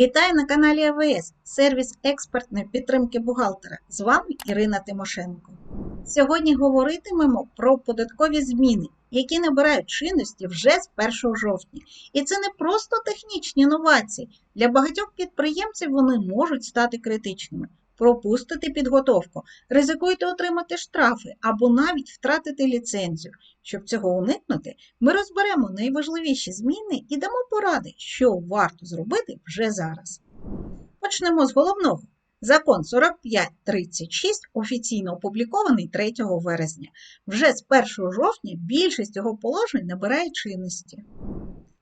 Вітаю на каналі АВС, сервіс експертної підтримки бухгалтера. З вами Ірина Тимошенко. Сьогодні говоритимемо про податкові зміни, які набирають чинності вже з 1 жовтня. І це не просто технічні новації. Для багатьох підприємців вони можуть стати критичними. Пропустити підготовку, ризикуйте отримати штрафи або навіть втратити ліцензію. Щоб цього уникнути, ми розберемо найважливіші зміни і дамо поради, що варто зробити вже зараз. Почнемо з головного. Закон 4536 офіційно опублікований 3 вересня. Вже з 1 жовтня більшість його положень набирає чинності.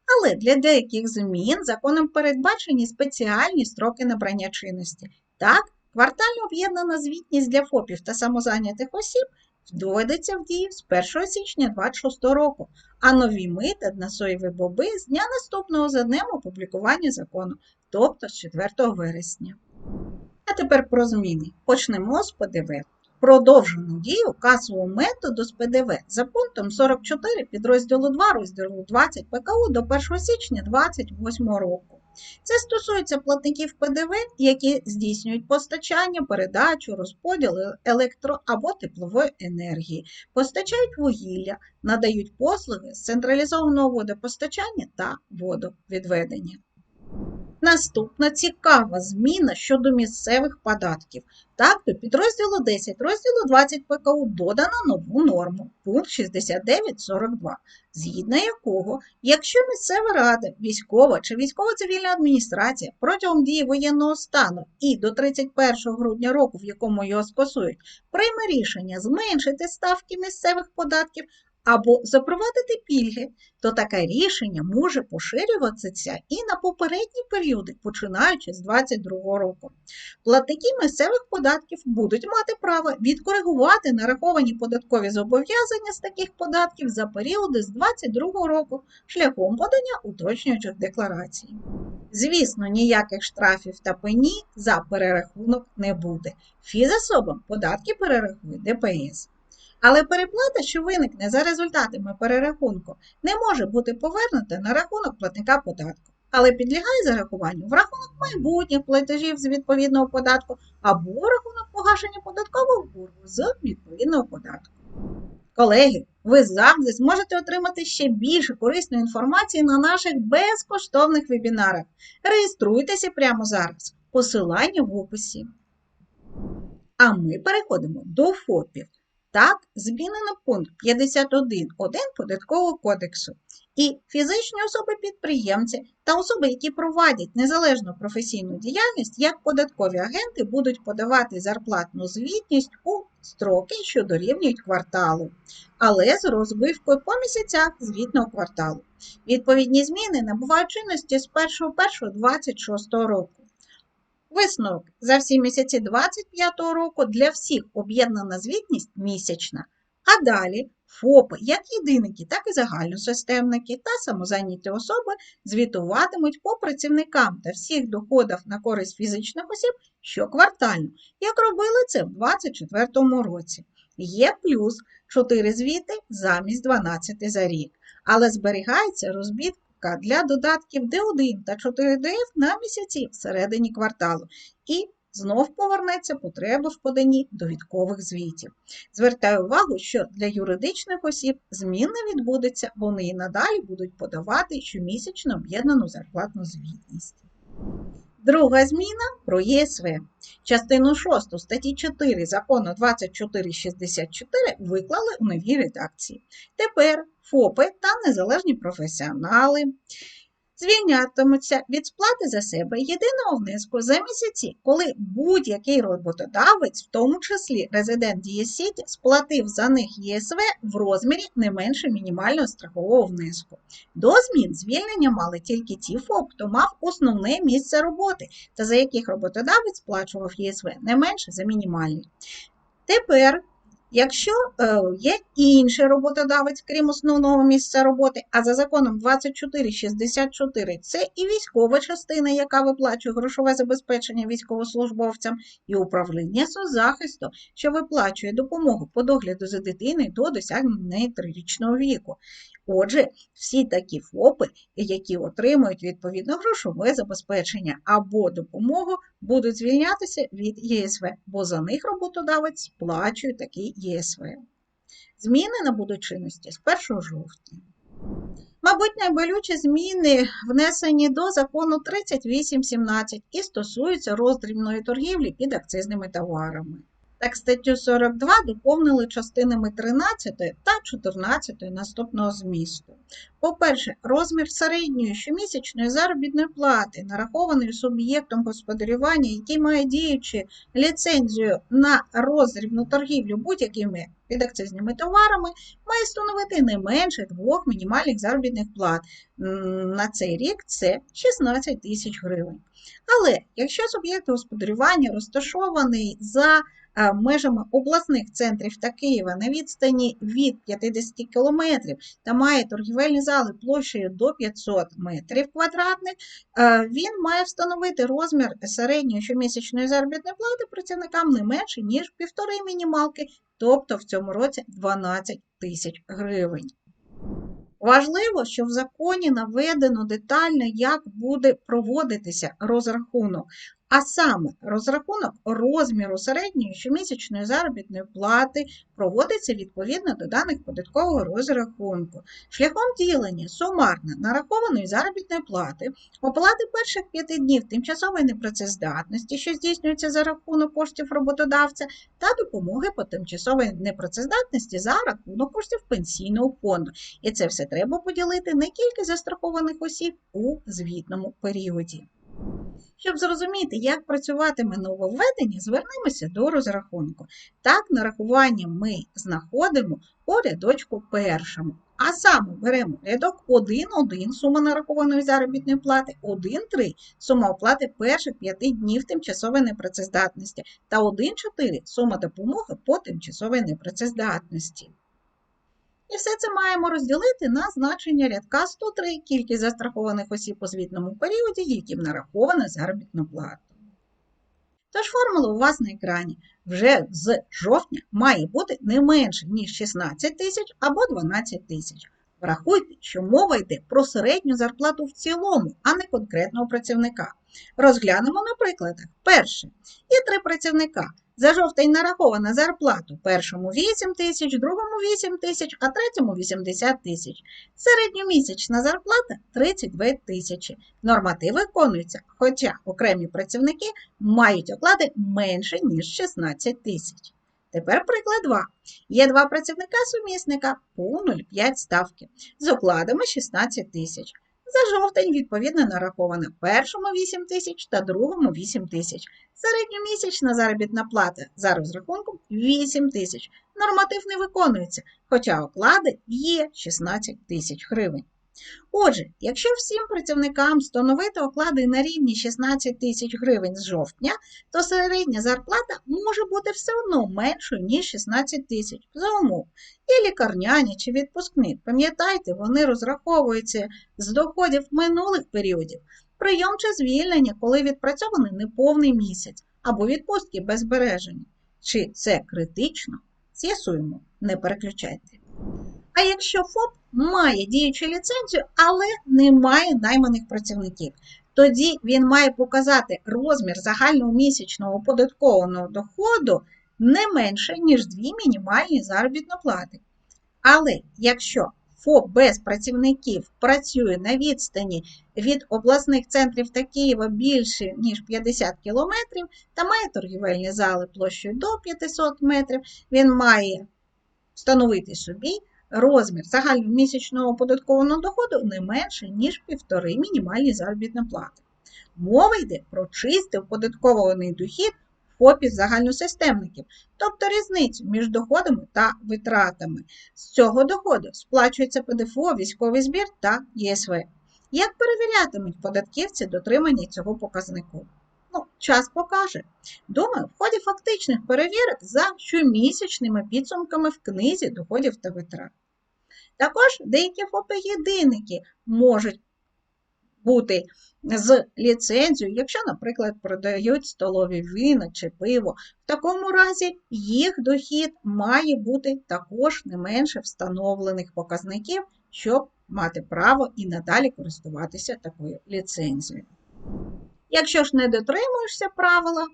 Але для деяких змін законом передбачені спеціальні строки набрання чинності. Так, квартально об'єднана звітність для ФОПів та самозайнятих осіб доведеться в дію з 1 січня 2026 року, а нові мита на соєві боби з дня наступного за днем опублікування закону, тобто з 4 вересня. А тепер про зміни. Почнемо з ПДВ. Продовжену дію касового методу з ПДВ за пунктом 44 підрозділу 2 розділу 20 ПКУ до 1 січня 2028 року. Це стосується платників ПДВ, які здійснюють постачання, передачу, розподіл електро або теплової енергії, постачають вугілля, надають послуги з централізованого водопостачання та водовідведення. Наступна цікава зміна щодо місцевих податків. Так, до підрозділу 10 розділу 20 ПКУ додано нову норму, пункт 6942, згідно якого, якщо місцева рада, військова чи військово-цивільна адміністрація протягом дії воєнного стану і до 31 грудня року, в якому його скасують, прийме рішення зменшити ставки місцевих податків або запровадити пільги, то таке рішення може поширюватися і на попередні періоди, починаючи з 2022 року. Платники місцевих податків будуть мати право відкоригувати нараховані податкові зобов'язання з таких податків за періоди з 2022 року шляхом подання уточнюючих декларацій. Звісно, ніяких штрафів та пені за перерахунок не буде. Фізособам податки перерахує ДПС. Але переплата, що виникне за результатами перерахунку, не може бути повернута на рахунок платника податку, але підлягає зарахуванню в рахунок майбутніх платежів з відповідного податку або рахунок погашення податкового боргу з відповідного податку. Колеги, ви завжди зможете отримати ще більше корисної інформації на наших безкоштовних вебінарах. Реєструйтеся прямо зараз. Посилання в описі. А ми переходимо до ФОПів. Так, змінено пункт 51.1 Податкового кодексу. І фізичні особи-підприємці та особи, які проводять незалежну професійну діяльність, як податкові агенти будуть подавати зарплатну звітність у строки, що дорівнюють кварталу, але з розбивкою по місяцях звітного кварталу. Відповідні зміни набувають чинності з 1.1.26 року. Висновок за всі місяці 25-го року для всіх об'єднана звітність місячна. А далі ФОПи, як єдиники, так і загальносистемники та самозайняті особи звітуватимуть по працівникам та всіх доходах на користь фізичних осіб щоквартально, як робили це в 2024 році. Є плюс 4 звіти замість 12 за рік, але зберігається розбітка для додатків D1 та 4DF на місяці всередині кварталу. І знов повернеться потреба в поданні довідкових звітів. Звертаю увагу, що для юридичних осіб змін не відбудеться, вони і надалі будуть подавати щомісячно об'єднану зарплатну звітність. Друга зміна про ЄСВ. Частину 6 статті 4 закону 2464 виклали у новій редакції. Тепер ФОПи та незалежні професіонали звільнятимуться від сплати за себе єдиного внеску за місяці, коли будь-який роботодавець, в тому числі резидент Дієсіті, сплатив за них ЄСВ в розмірі не менше мінімального страхового внеску. До змін звільнення мали тільки ті ФОП, хто мав основне місце роботи, та за яких роботодавець сплачував ЄСВ не менше за мінімальний. Тепер Якщо е, є інший роботодавець, крім основного місця роботи, а за законом 2464 це і військова частина, яка виплачує грошове забезпечення військовослужбовцям, і управління соцзахисту, що виплачує допомогу по догляду за дитиною до досягнення трирічного віку. Отже, всі такі ФОПи, які отримують відповідно грошове забезпечення або допомогу, будуть звільнятися від ЄСВ, бо за них роботодавець сплачує такий ЄСВ. Зміни набудуть чинності з 1 жовтня. Мабуть, найболючі зміни внесені до закону 3817 і стосуються роздрібної торгівлі під акцизними товарами. Так, статтю 42 доповнили частинами 13 та 14 наступного змісту. По-перше, розмір середньої щомісячної заробітної плати, нарахований суб'єктом господарювання, який має діючи ліцензію на роздрібну торгівлю будь-якими підакцизними товарами, має становити не менше двох мінімальних заробітних плат. На цей рік це 16 тисяч гривень. Але якщо суб'єкт господарювання розташований за межами обласних центрів та Києва на відстані від 50 км та має торгівельні зали площею до 500 метрів квадратних, е, він має встановити розмір середньої щомісячної заробітної плати працівникам не менше, ніж півтори мінімалки, тобто в цьому році 12 тисяч гривень. Важливо, що в законі наведено детально, як буде проводитися розрахунок. А саме розрахунок розміру середньої щомісячної заробітної плати проводиться відповідно до даних податкового розрахунку, шляхом ділення сумарно нарахованої заробітної плати, оплати перших п'яти днів тимчасової непрацездатності, що здійснюється за рахунок коштів роботодавця, та допомоги по тимчасовій непрацездатності за рахунок коштів пенсійного фонду. І це все треба поділити на кількість застрахованих осіб у звітному періоді. Щоб зрозуміти, як працюватиме нововведення, звернемося до розрахунку. Так, нарахування ми знаходимо у рядочку першому. А саме беремо рядок 1,1 сума нарахованої заробітної плати, 1,3 сума оплати перших 5 днів тимчасової непрацездатності та 1,4 сума допомоги по тимчасовій непрацездатності. І все це маємо розділити на значення рядка 103 кількість застрахованих осіб у звітному періоді, яким нарахована заробітна плата. Тож формула у вас на екрані вже з жовтня має бути не менше, ніж 16 тисяч або 12 тисяч. Врахуйте, що мова йде про середню зарплату в цілому, а не конкретного працівника. Розглянемо на прикладах. Перше. Є три працівника. За жовтень нарахована зарплату першому 8 тисяч, другому 8 тисяч, а третьому 80 тисяч. Середньомісячна зарплата 32 тисячі. Норматив виконується, хоча окремі працівники мають оклади менше, ніж 16 тисяч. Тепер приклад 2. Є два працівника-сумісника по 0,5 ставки з окладами 16 тисяч. За жовтень, відповідно, нараховано першому 8 тисяч та другому 8 тисяч. Середньомісячна заробітна плата за розрахунком 8 тисяч. Норматив не виконується, хоча оклади є 16 тисяч гривень. Отже, якщо всім працівникам встановити оклади на рівні 16 тисяч гривень з жовтня, то середня зарплата може бути все одно меншою, ніж 16 тисяч за умов. І лікарняні чи відпускні. Пам'ятайте, вони розраховуються з доходів минулих періодів. Прийом чи звільнення, коли відпрацьований неповний місяць, або відпустки без збереження. Чи це критично? З'ясуємо, не переключайте. А якщо ФОП має діючу ліцензію, але не має найманих працівників, тоді він має показати розмір загального місячного оподаткованого доходу не менше, ніж дві мінімальні заробітні плати. Але якщо ФОП без працівників працює на відстані від обласних центрів та Києва більше, ніж 50 км, та має торгівельні зали площею до 500 метрів, він має встановити собі розмір загальномісячного оподаткованого доходу не менше, ніж півтори мінімальні заробітні плати. Мова йде про чистий оподаткований дохід ФОПів загальносистемників, тобто різницю між доходами та витратами. З цього доходу сплачується ПДФО, військовий збір та ЄСВ. Як перевірятимуть податківці дотримання цього показнику? Ну, час покаже. Думаю, в ході фактичних перевірок за щомісячними підсумками в книзі доходів та витрат. Також деякі ФОПи-єдинники можуть бути з ліцензією, якщо, наприклад, продають столові вина чи пиво. В такому разі їх дохід має бути також не менше встановлених показників, щоб мати право і надалі користуватися такою ліцензією. Якщо ж не дотримуєшся правила,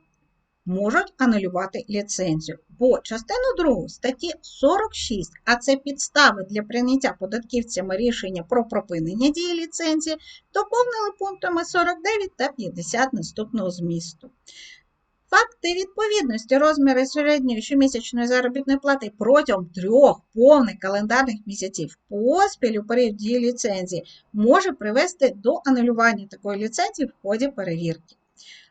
можуть анулювати ліцензію. Бо частину 2 статті 46, а це підстави для прийняття податківцями рішення про припинення дії ліцензії, доповнили пунктами 49 та 50 наступного змісту. Факти відповідності розміри середньої щомісячної заробітної плати протягом трьох повних календарних місяців поспіль у період дії ліцензії може привести до анулювання такої ліцензії в ході перевірки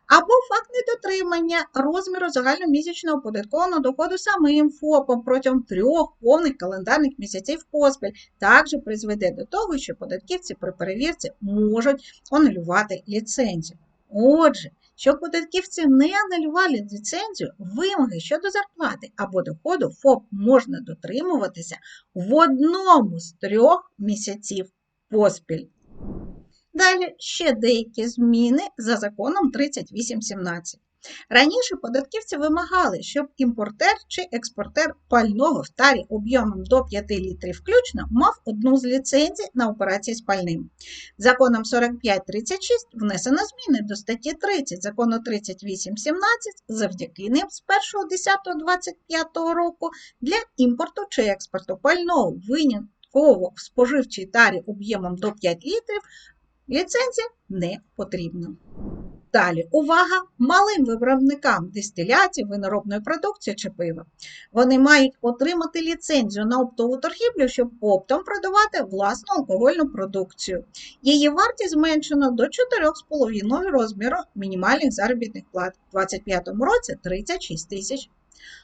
або факт недотримання розміру загальномісячного податкового доходу самим ФОПом протягом трьох повних календарних місяців поспіль також призведе до того, що податківці при перевірці можуть анулювати ліцензію. Отже, щоб податківці не анулювали ліцензію, вимоги щодо зарплати або доходу ФОП можна дотримуватися в одному з трьох місяців поспіль. Далі ще деякі зміни за законом 3817. Раніше податківці вимагали, щоб імпортер чи експортер пального в тарі об'ємом до 5 літрів включно мав одну з ліцензій на операції з пальним. Законом 4536 внесено зміни до статті 30 закону 3817, завдяки ним з 1.10.25 року для імпорту чи експорту пального винятково в споживчій тарі об'ємом до 5 літрів Ліцензія не потрібна. Далі, увага малим виробникам дистиляції, виноробної продукції чи пива. Вони мають отримати ліцензію на оптову торгівлю, щоб оптом продавати власну алкогольну продукцію. Її вартість зменшено до 4,5 розміру мінімальних заробітних плат у 2025 році 36 тисяч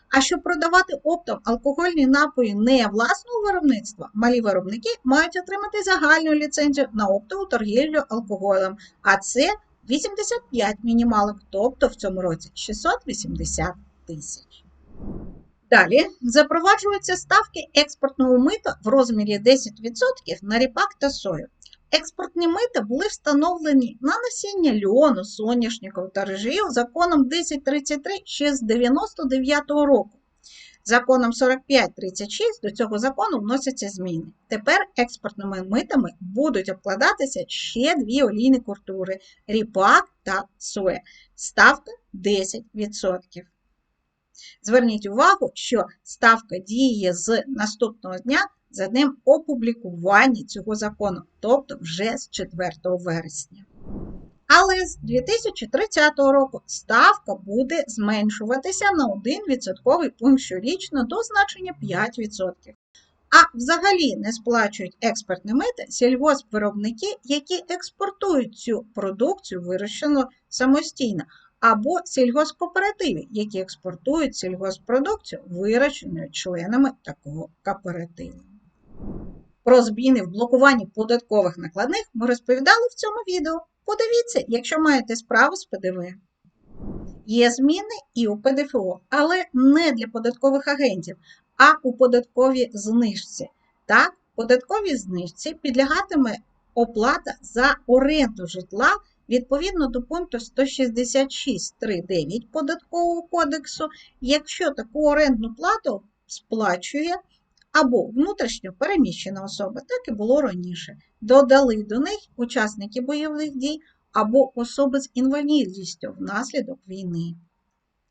а щоб продавати оптом алкогольні напої не власного виробництва, малі виробники мають отримати загальну ліцензію на оптову торгівлю алкоголем, а це 85 мінімалок, тобто в цьому році 680 тисяч. Далі запроваджуються ставки експортного мита в розмірі 10% на ріпак та сою. Експортні мита були встановлені на насіння льону, соняшників та режію законом 1033 ще з 99-го року. Законом 4536 до цього закону вносяться зміни. Тепер експортними митами будуть обкладатися ще дві олійні культури ріпак та соя. Ставка 10%. Зверніть увагу, що ставка діє з наступного дня за днем опублікування цього закону, тобто вже з 4 вересня. Але з 2030 року ставка буде зменшуватися на 1 відсотковий пункт щорічно до значення 5%. А взагалі не сплачують експортні мити сільгоспвиробники, які експортують цю продукцію, вирощену самостійно, або сільгоспкооперативи, які експортують сільгоспродукцію, вирощену членами такого кооперативу. Про зміни в блокуванні податкових накладних ми розповідали в цьому відео. Подивіться, якщо маєте справу з ПДВ. Є зміни і у ПДФО, але не для податкових агентів, а у податковій знижці. Так, податковій знижці підлягатиме оплата за оренду житла відповідно до пункту 166.3.9 Податкового кодексу, якщо таку орендну плату сплачує або внутрішньо переміщена особа, так і було раніше. Додали до них учасники бойових дій або особи з інвалідністю внаслідок війни.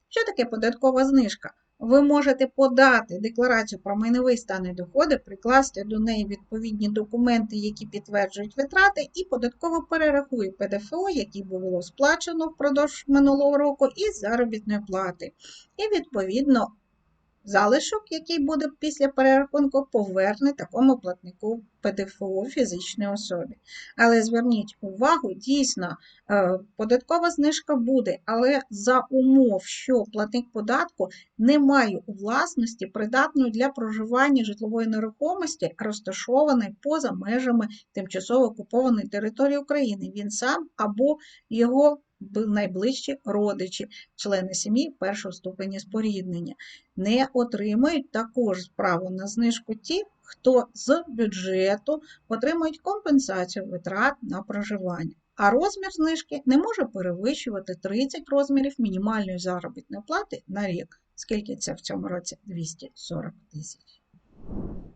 Що таке податкова знижка? Ви можете подати декларацію про майновий стан і доходи, прикласти до неї відповідні документи, які підтверджують витрати, і податково перерахує ПДФО, який було сплачено впродовж минулого року, із заробітної плати. І, відповідно, Залишок, який буде після перерахунку, поверне такому платнику ПДФО фізичній особі. Але зверніть увагу, дійсно, е, податкова знижка буде, але за умов, що платник податку не має у власності придатної для проживання житлової нерухомості, розташованої поза межами тимчасово окупованої території України. Він сам або його найближчі родичі, члени сім'ї першого ступеня споріднення. Не отримують також право на знижку ті, хто з бюджету отримують компенсацію витрат на проживання. А розмір знижки не може перевищувати 30 розмірів мінімальної заробітної плати на рік, скільки це в цьому році 240 тисяч.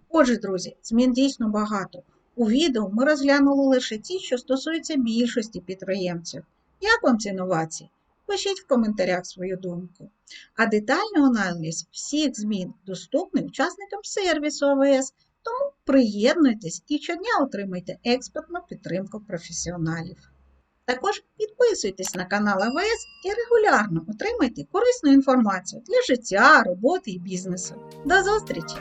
Отже, друзі, змін дійсно багато. У відео ми розглянули лише ті, що стосуються більшості підприємців. Як вам ці новації? Пишіть в коментарях свою думку. А детальний аналіз всіх змін доступний учасникам сервісу АВС, тому приєднуйтесь і щодня отримайте експертну підтримку професіоналів. Також підписуйтесь на канал АВС і регулярно отримайте корисну інформацію для життя, роботи і бізнесу. До зустрічі!